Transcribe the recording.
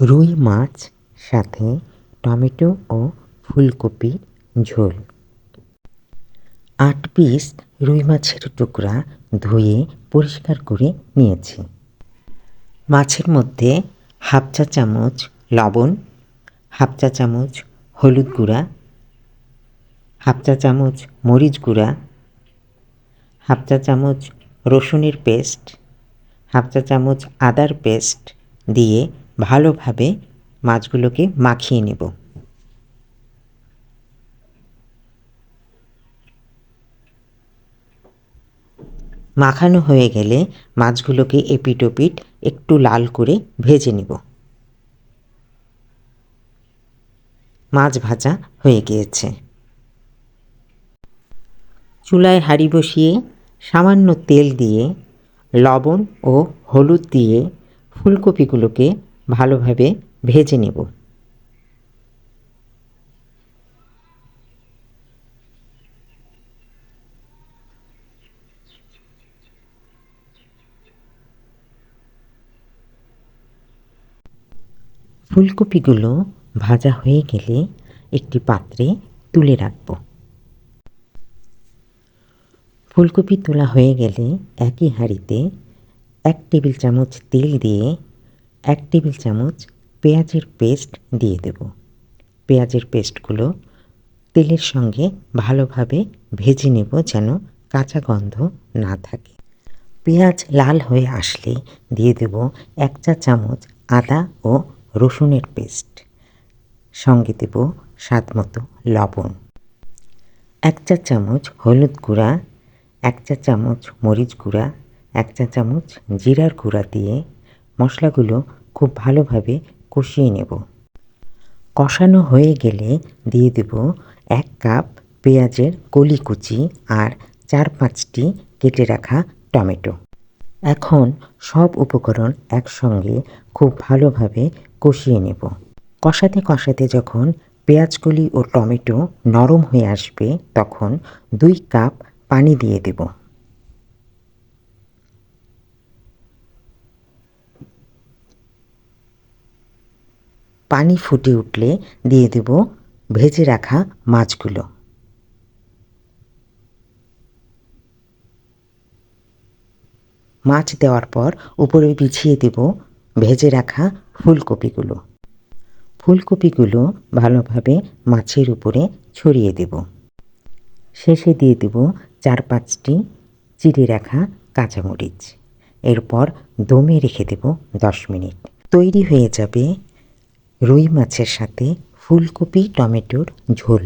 রুই মাছ সাথে টমেটো ও ফুলকপি ঝোল। আট পিস রুই মাছের টুকরা ধুয়ে পরিষ্কার করে নিয়েছি। মাছের মধ্যে হাফ চা চামচ লবণ, হাফ চা চামচ হলুদ গুঁড়া, হাফ চা চামচ মরিচ গুঁড়া, হাফ চা চামচ রসুনের পেস্ট, হাফ চা চামচ আদার পেস্ট দিয়ে ভালোভাবে মাছগুলোকে মাখিয়ে নেব। মাখানো হয়ে গেলে মাছগুলোকে এপিট ওপিট একটু লাল করে ভেজে নেব। মাছ ভাজা হয়ে গিয়েছে। চুলায় হাঁড়ি বসিয়ে সামান্য তেল দিয়ে লবণ ও হলুদ দিয়ে ফুলকপিগুলোকে ভালোভাবে ভেজে নেব। ফুলকপিগুলো ভাজা হয়ে গেলে একটি পাত্রে তুলে রাখব। ফুলকপি তোলা হয়ে গেলে একই হাঁড়িতে এক টেবিল চামচ তেল দিয়ে এক টেবিল চামচ পেঁয়াজের পেস্ট দিয়ে দেব। পেঁয়াজের পেস্টগুলো তেলের সঙ্গে ভালোভাবে ভেজে নেব যেন কাঁচা গন্ধ না থাকে। পেঁয়াজ লাল হয়ে আসলে দিয়ে দেব এক চা চামচ আদা ও রসুনের পেস্ট। সঙ্গে দেব স্বাদ মতো লবণ। এক চা চামচ হলুদ গুঁড়া, এক চা চামচ মরিচ গুঁড়া, এক চা চামচ জিরার গুঁড়া দিয়ে মশলাগুলো খুব ভালোভাবে কষিয়ে নেব। কষানো হয়ে গেলে দিয়ে দেব এক কাপ পেঁয়াজের কলি কুচি আর চার পাঁচটি কেটে রাখা টমেটো। এখন সব উপকরণ একসঙ্গে খুব ভালোভাবে কষিয়ে নেব। কষাতে কষাতে যখন পেঁয়াজকলি ও টমেটো নরম হয়ে আসবে, তখন দুই কাপ পানি দিয়ে দেব। পানি ফুটে উঠলে দিয়ে দেব ভেজে রাখা মাছগুলো। মাছ দেওয়ার পর উপরে বিছিয়ে দেব ভেজে রাখা ফুলকপিগুলো। ফুলকপিগুলো ভালোভাবে মাছের উপরে ছড়িয়ে দেব। শেষে দিয়ে দেব চার পাঁচটি চিড়ে রাখা কাঁচামরিচ। এরপর দমে রেখে দেব দশ মিনিট। তৈরি হয়ে যাবে রুই মাছের সাথে ফুলকপি টমেটোর ঝোল।